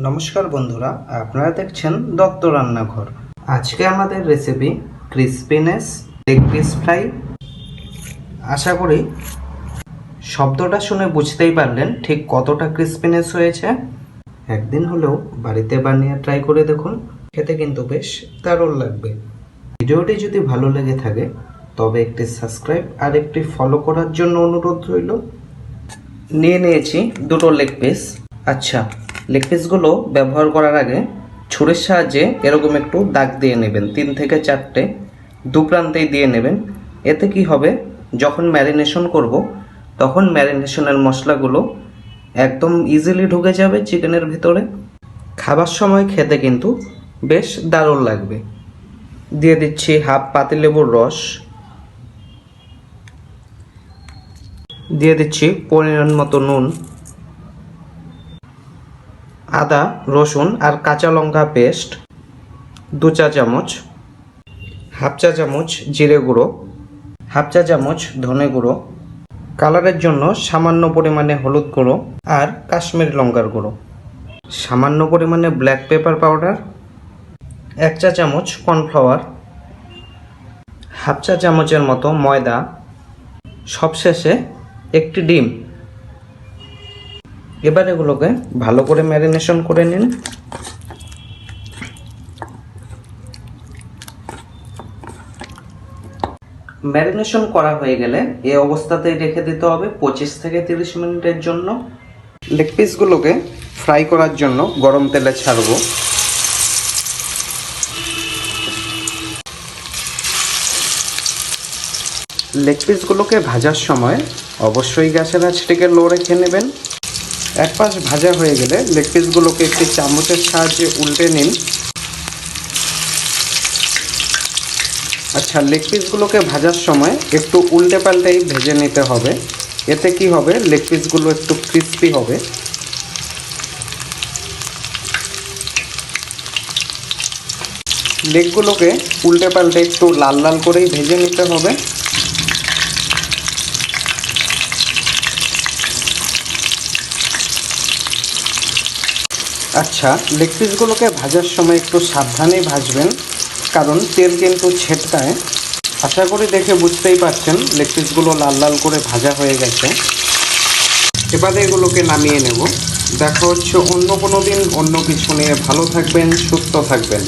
নমস্কার বন্ধুরা, আপনারা দেখছেন দত্ত রান্নাঘর। আজকে আমাদের recipe crispiness leg piece fry আশা করি শব্দটা শুনে বুঝতেই পারলেন ঠিক কতটা ক্রিসপিনেস হয়েছে। একদিন হলেও বাড়িতে বানিয়ে ট্রাই করে দেখুন, খেতে কিন্তু বেশ দারুণ লাগবে। ভিডিওটি যদি ভালো লেগে থাকে, তবে একটি সাবস্ক্রাইব আর একটি ফলো করার জন্য অনুরোধ রইল। নিয়ে নিয়েছি দুটো লেগ পিস আচ্ছা লেগ পিসগুলো ব্যবহার করার আগে ছুরির সাহায্যে এরকম একটু দাগ দিয়ে নেবেন। তিন থেকে চারটে দু প্রান্তেই দিয়ে নেবেন। এতে কি হবে? যখন ম্যারিনেশন করব, তখন ম্যারিনেশনের মশলাগুলো একদম ইজিলি ঢুকে যাবে চিকেনের ভিতরে। খাবার সময় খেতে কিন্তু বেশ দারুণ লাগবে। দিয়ে দিচ্ছি হাফ পাতিলেবুর রস। দিয়ে দিচ্ছি পরিমাণ মতো নুন। আদা, রসুন আর কাঁচা লঙ্কা পেস্ট, দু চা চামচ, হাফ চা চামচ জিরে গুঁড়ো, হাফ চা চামচ ধনে গুঁড়ো, কালারের জন্য সামান্য পরিমাণে হলুদ গুঁড়ো আর কাশ্মীরি লঙ্কার গুঁড়ো। সামান্য পরিমাণে ব্ল্যাক পেপার পাউডার, এক চা চামচ কর্নফ্লাওয়ার, হাফ চা চামচের মতো ময়দা, সবশেষে একটি ডিম এবার এগুলোকে ভালো করে ম্যারিনেশন করে নিন। ম্যারিনেশন করা হয়ে গেলে এই অবস্থাতেই রেখে দিতে হবে পঁচিশ থেকে তিরিশ মিনিটের জন্য। লেগ পিসগুলোকে ফ্রাই করার জন্য গরম তেলে ছাড়বো। লেগ পিসগুলোকে ভাজার সময় অবশ্যই গ্যাসের আঁচটিকে লো রেখে নেবেন। এক পাশ ভাজা হয়ে গেলে লেগ পিসগুলোকে একটি চামচের সাহায্যে উল্টে নিন। আচ্ছা লেগ পিসগুলোকে ভাজার সময় একটু উল্টে পাল্টেই ভেজে নিতে হবে। এতে কি হবে? লেগ পিসগুলো একটু ক্রিস্পি হবে। লেগগুলোকে উল্টে পাল্টে একটু লাল লাল করেই ভেজে নিতে হবে। আচ্ছা লেগ পিসগুলোকে ভাজার সময় একটু সাবধানে ভাজবেন, কারণ তেল কিন্তু ছেটকায়। আশা করি দেখে বুঝতেই পারছেন লেগ পিসগুলো লাল লাল করে ভাজা হয়ে গেছে। এবারে এগুলোকে নামিয়ে নেব। দেখা হচ্ছে অন্য কোনো দিন, অন্য কিছু নিয়ে। ভালো থাকবেন, সুস্থ থাকবেন।